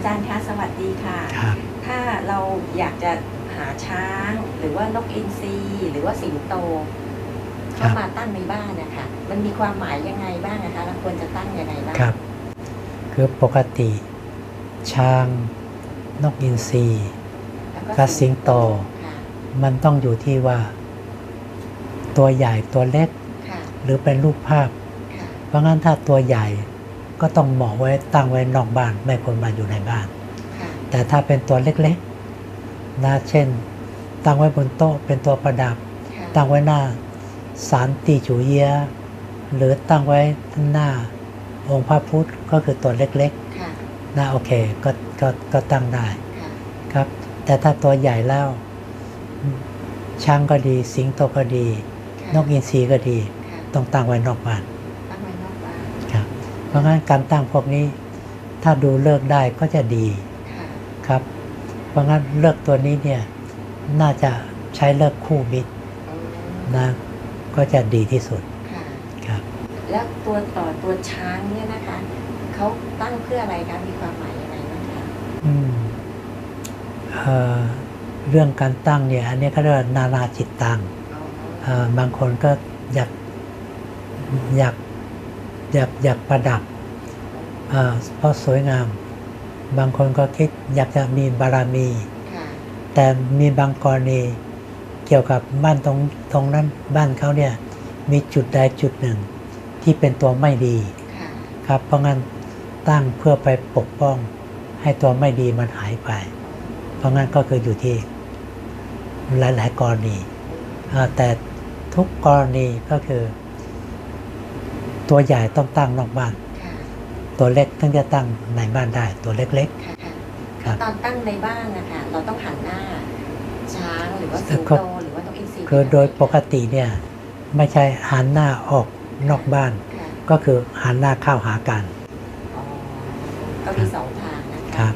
อาจารย์คะสวัสดีค่ะ ครับ ถ้าเราอยากจะหาช้างหรือว่านกอินทรีหรือว่าสิงโตเข้ามาตั้งในบ้านนะคะมันมีความหมายยังไงบ้างนะคะเราควรจะตั้งยังไงบ้างครับ คือปกติ ช้าง นกอินทรีแล้วกับสิงโต ค่ะมันต้องอยู่ที่ว่า ตัวใหญ่ตัวเล็กค่ะหรือเป็นรูปภาพ ค่ะเพราะงั้นถ้าตัวใหญ่ ก็ต้องเหมาะไว้ตั้งไว้นอกบ้าน ไม่ควรมาอยู่ในบ้านค่ะแต่ถ้าเป็นตัวเล็กๆนะเช่น ตั้งไว้บนโต๊ะเป็นตัวประดับค่ะตั้งไว้หน้าสารตีจูเยียะหรือตั้งไว้หน้าองค์พระพุทธก็คือตัวเล็กค่ะๆนะโอเคก็ก็ก็ตั้งได้ค่ะครับ แต่ถ้าตัวใหญ่แล้วช้างก็ดี สิงโตก็ดีค่ะนกอินทรีก็ดีค่ะต้องตั้งไว้นอกบ้าน ตั้งไว้นอกบ้าน ครับ เพราะงั้นการตั้งพวกนี้ ถ้าดูเลิกษ์ได้ก็จะดีค่ะครับ เพราะงั้นเลิกษ์ตัวนี้เนี่ยน่าจะใช้เลิกษ์คู่มิตรอืมนะก็จะดีที่สุดค่ะครับ แล้วตัวต่อตัวช้างเนี่ยนะคะเขาตั้งเพื่ออะไรคะมีความหมายยังไงบ้างคะอืมเอ่อเรื่องการตั้งเนี่ยอันนี้เขาเรียกว่านานาจิตตังอ๋อเอ่อบางคนก็อยากอยาก อยากอยากประดับเอ่อเพราะสวยงาม บางคนก็คิดอยากจะมีบารมีค่ะแต่มีบางกรณีเกี่ยวกับบ้านตรงตรงนั้นบ้านเขาเนี่ยมีจุดใดจุดหนึ่ง ที่เป็นตัวไม่ดีค่ะครับเพราะงั้นตั้งเพื่อไปปกป้องให้ตัวไม่ดีมันหายไป เพราะงั้นก็คืออยู่ที่หลาย ๆ กรณีอ่าแต่ทุกกรณีก็คือ ตัวใหญ่ต้องตั้งนอกบ้านค่ะตัวเล็กถึงจะตั้งในบ้านได้ตัวเล็กค่ะค่ะๆครับตอนตั้งในบ้านนะคะเราต้องหันหน้าช้างหรือว่าสิงก็โตหรือว่านกอินทรีคือโดยปกติเนี่ยไม่ใช่หันหน้าออกนอกบ้านค่ะก็คือหันหน้าเข้าหากันอ๋อก็มีสองทางนะคะครับ